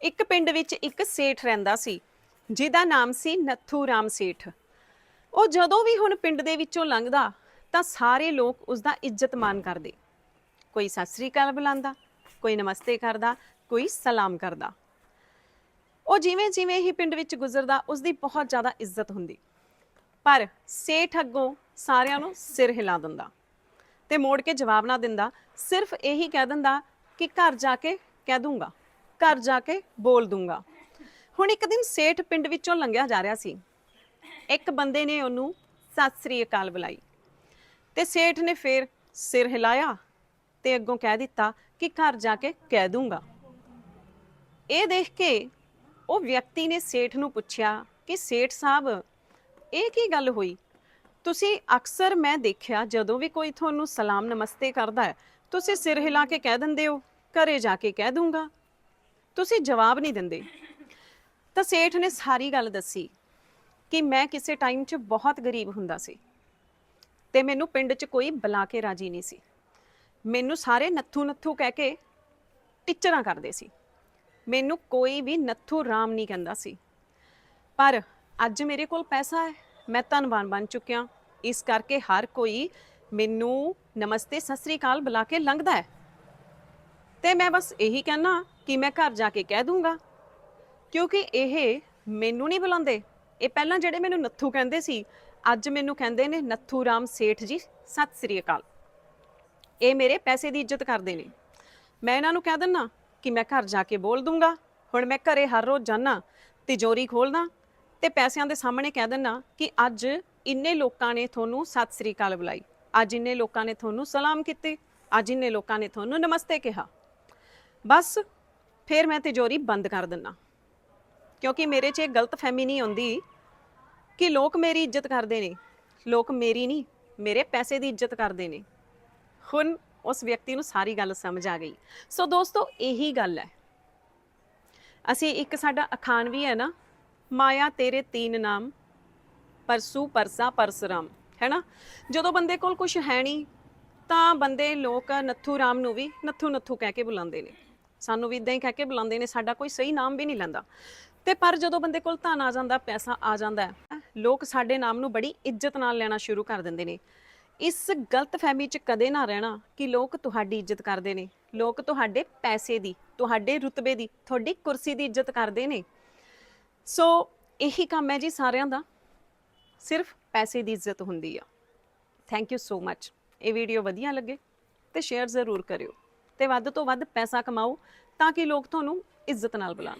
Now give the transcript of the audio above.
ਇੱਕ ਪਿੰਡ ਵਿੱਚ ਇੱਕ ਸੇਠ ਰਹਿੰਦਾ ਸੀ, ਜਿਹਦਾ ਨਾਮ ਸੀ ਨੱਥੂ ਰਾਮ ਸੇਠ। ਉਹ ਜਦੋਂ ਵੀ ਹੁਣ ਪਿੰਡ ਦੇ ਵਿੱਚੋਂ ਲੰਘਦਾ, ਤਾਂ ਸਾਰੇ ਲੋਕ ਉਸ ਦਾ ਇੱਜ਼ਤ ਮਾਨ ਕਰਦੇ। ਕੋਈ ਸਤਿ ਸ੍ਰੀ ਅਕਾਲ ਬੁਲਾਉਂਦਾ, ਕੋਈ ਨਮਸਤੇ ਕਰਦਾ, ਕੋਈ ਸਲਾਮ ਕਰਦਾ। ਉਹ ਜਿਵੇਂ ਜਿਵੇਂ ਹੀ ਪਿੰਡ ਵਿੱਚ ਗੁਜ਼ਰਦਾ ਉਸ ਦੀ ਬਹੁਤ ਜ਼ਿਆਦਾ ਇੱਜ਼ਤ ਹੁੰਦੀ। ਪਰ ਸੇਠ ਅੱਗੋਂ ਸਾਰਿਆਂ ਨੂੰ ਸਿਰ ਹਿਲਾ ਦਿੰਦਾ ਤੇ ਮੋੜ ਕੇ ਜਵਾਬ ਨਾ ਦਿੰਦਾ, ਸਿਰਫ ਇਹੀ ਕਹਿ ਦਿੰਦਾ ਕਿ ਘਰ ਜਾ ਕੇ ਕਹਿ ਦੂੰਗਾ। ਘਰ ਜਾ ਕੇ ਬੋਲ ਦੂੰਗਾ। ਹੁਣ ਇੱਕ ਦਿਨ ਸੇਠ ਪਿੰਡ ਵਿੱਚੋਂ ਲੰਘਿਆ ਜਾ ਰਿਹਾ ਸੀ। ਇੱਕ ਬੰਦੇ ਨੇ ਉਹਨੂੰ ਸਤਿ ਸ੍ਰੀ ਅਕਾਲ ਬੁਲਾਈ। ਤੇ ਸੇਠ ਨੇ ਫੇਰ ਸਿਰ ਹਿਲਾਇਆ ਤੇ ਅੱਗੋਂ ਕਹਿ ਦਿੱਤਾ ਕਿ ਘਰ ਜਾ ਕੇ ਕਹਿ ਦੂੰਗਾ। ਇਹ ਦੇਖ ਕੇ ਉਹ ਵਿਅਕਤੀ ਨੇ ਸੇਠ ਨੂੰ ਪੁੱਛਿਆ ਕਿ ਸੇਠ ਸਾਹਿਬ, ਇਹ ਕੀ ਗੱਲ ਹੋਈ? ਤੁਸੀਂ ਅਕਸਰ ਮੈਂ ਦੇਖਿਆ ਜਦੋਂ ਵੀ ਕੋਈ ਤੁਹਾਨੂੰ ਸਲਾਮ ਨਮਸਤੇ ਕਰਦਾ ਹੈ, ਤੁਸੀਂ ਸਿਰ ਹਿਲਾ ਕੇ ਕਹਿ ਦਿੰਦੇ ਹੋ, ਘਰੇ ਜਾ ਕੇ ਕਹਿ ਦੂੰਗਾ। ਤੁਸੀਂ ਜਵਾਬ ਨਹੀਂ ਦਿੰਦੇ। ਤਾਂ ਸੇਠ ਨੇ ਸਾਰੀ ਗੱਲ ਦੱਸੀ ਕਿ ਮੈਂ ਕਿਸੇ ਟਾਈਮ 'ਚ ਬਹੁਤ ਗਰੀਬ ਹੁੰਦਾ ਸੀ ਤੇ ਮੈਨੂੰ ਪਿੰਡ 'ਚ ਕੋਈ ਬੁਲਾ ਕੇ ਰਾਜੀ ਨਹੀਂ ਸੀ। ਮੈਨੂੰ ਸਾਰੇ ਨੱਥੂ ਨੱਥੂ ਕਹਿ ਕੇ ਟੀਚਰਾਂ ਕਰਦੇ ਸੀ। ਮੈਨੂੰ ਕੋਈ ਵੀ ਨੱਥੂ ਰਾਮ ਨਹੀਂ ਕਹਿੰਦਾ ਸੀ। ਪਰ ਅੱਜ ਮੇਰੇ ਕੋਲ ਪੈਸਾ ਹੈ, ਮੈਂ ਧਨਵਾਨ ਬਣ ਚੁੱਕਿਆ। ਇਸ ਕਰਕੇ ਹਰ ਕੋਈ ਮੈਨੂੰ ਨਮਸਤੇ, ਸਤਿ ਸ੍ਰੀ ਅਕਾਲ ਬੁਲਾ ਕੇ ਲੰਘਦਾ ਹੈ। ਤੇ ਮੈਂ ਬਸ ਇਹੀ ਕਹਿਣਾ ਕਿ ਮੈਂ ਘਰ ਜਾ ਕੇ ਕਹਿ ਦੂੰਗਾ? ਕਿਉਂਕਿ ਇਹ ਮੈਨੂੰ ਨਹੀਂ ਬੁਲਾਉਂਦੇ। ਇਹ ਪਹਿਲਾਂ ਜਿਹੜੇ ਮੈਨੂੰ ਨੱਥੂ ਕਹਿੰਦੇ ਸੀ, ਅੱਜ ਮੈਨੂੰ ਕਹਿੰਦੇ ਨੇ ਨੱਥੂ ਰਾਮ ਸੇਠ ਜੀ, ਸਤਿ ਸ੍ਰੀ ਅਕਾਲ। ਇਹ ਮੇਰੇ ਪੈਸੇ ਦੀ ਇੱਜ਼ਤ ਕਰਦੇ ਨੇ। ਮੈਂ ਇਹਨਾਂ ਨੂੰ ਕਹਿ ਦਿੰਨਾ ਕਿ ਮੈਂ ਘਰ ਜਾ ਕੇ ਬੋਲ ਦੂੰਗਾ। ਹੁਣ ਮੈਂ ਘਰੇ ਹਰ ਰੋਜ਼ ਜਾਣਾ ਤਿਜੋਰੀ ਖੋਲਦਾ ਤੇ ਪੈਸਿਆਂ ਦੇ ਸਾਹਮਣੇ ਕਹਿ ਦਿੰਨਾ ਕਿ ਅੱਜ ਇੰਨੇ ਲੋਕਾਂ ਨੇ ਤੁਹਾਨੂੰ ਸਤਿ ਸ੍ਰੀ ਅਕਾਲ ਬੁਲਾਈ। ਅੱਜ ਇੰਨੇ ਲੋਕਾਂ ਨੇ ਤੁਹਾਨੂੰ ਸਲਾਮ ਕੀਤੇ। ਅੱਜ ਇੰਨੇ ਲੋਕਾਂ ਨੇ ਤੁਹਾਨੂੰ ਨਮਸਤੇ ਕਿਹਾ। ਬਸ ਫਿਰ ਮੈਂ ਤਿਜੋਰੀ ਬੰਦ ਕਰ ਦਿੰਨਾ। ਕਿਉਂਕਿ ਮੇਰੇ 'ਚ ਇਹ ਗਲਤਫਹਿਮੀ ਨਹੀਂ ਆਉਂਦੀ ਕਿ ਲੋਕ ਮੇਰੀ ਇੱਜ਼ਤ ਕਰਦੇ ਨੇ, ਲੋਕ ਮੇਰੀ ਨਹੀਂ, ਮੇਰੇ ਪੈਸੇ ਦੀ ਇੱਜ਼ਤ ਕਰਦੇ ਨੇ। ਹੁਣ ਉਸ ਵਿਅਕਤੀ ਨੂੰ ਸਾਰੀ ਗੱਲ ਸਮਝ ਆ ਗਈ। ਸੋ ਦੋਸਤੋ, ਇਹੀ ਗੱਲ ਹੈ। ਅਸੀਂ ਇੱਕ ਸਾਡਾ ਅਖਾਣ ਵੀ ਹੈ ਨਾ, ਮਾਇਆ ਤੇਰੇ ਤੀਨ ਨਾਮ, ਪਰਸੂ ਪਰਸਾ ਪਰਸਰਾਮ, ਹੈ ਨਾ? ਜਦੋਂ ਬੰਦੇ ਕੋਲ ਕੁਝ ਹੈ ਨਹੀਂ, ਤਾਂ ਬੰਦੇ ਲੋਕ ਨੱਥੂ ਰਾਮ ਨੂੰ ਵੀ ਨੱਥੂ ਨੱਥੂ ਕਹਿ ਕੇ ਬੁਲਾਉਂਦੇ ਨੇ। ਸਾਨੂੰ ਵੀ ਇਦਾਂ ਹੀ ਕਹਿ ਕੇ ਬੁਲਾਉਂਦੇ ਨੇ, ਸਾਡਾ ਕੋਈ ਸਹੀ ਨਾਮ ਵੀ ਨਹੀਂ ਲੈਂਦਾ। ਤੇ ਪਰ ਜਦੋਂ ਬੰਦੇ ਕੋਲ ਧਨ ਆ ਜਾਂਦਾ, ਪੈਸਾ ਆ ਜਾਂਦਾ ਲੋਕ ਸਾਡੇ ਨਾਮ ਨੂੰ ਬੜੀ ਇੱਜ਼ਤ ਨਾਲ ਲੈਣਾ ਸ਼ੁਰੂ ਕਰ ਦਿੰਦੇ ਨੇ। ਇਸ ਗਲਤ ਫਹਿਮੀ 'ਚ ਕਦੇ ਨਾ ਰਹਿਣਾ ਕਿ ਲੋਕ ਤੁਹਾਡੀ ਇੱਜ਼ਤ ਕਰਦੇ ਨੇ। ਲੋਕ ਤੁਹਾਡੇ ਪੈਸੇ ਦੀ, ਤੁਹਾਡੇ ਰੁਤਬੇ ਦੀ, ਤੁਹਾਡੀ ਕੁਰਸੀ ਦੀ ਇੱਜ਼ਤ ਕਰਦੇ ਨੇ। ਸੋ ਇਹੀ ਕੰਮ ਹੈ ਜੀ ਸਾਰਿਆਂ ਦਾ। ਸਿਰਫ ਪੈਸੇ ਦੀ ਇੱਜ਼ਤ ਹੁੰਦੀ ਆ। ਥੈਂਕ ਯੂ ਸੋ ਮੱਚ ਇਹ ਵੀਡੀਓ ਵਧੀਆ ਲੱਗੇ ਤੇ ਸ਼ੇਅਰ ਜ਼ਰੂਰ ਕਰਿਓ। ਤੇ ਵੱਧ ਤੋਂ ਵੱਧ ਪੈਸਾ ਕਮਾਓ ਤਾਂ ਕਿ ਲੋਕ ਤੁਹਾਨੂੰ ਇੱਜ਼ਤ ਨਾਲ ਬੁਲਾਣ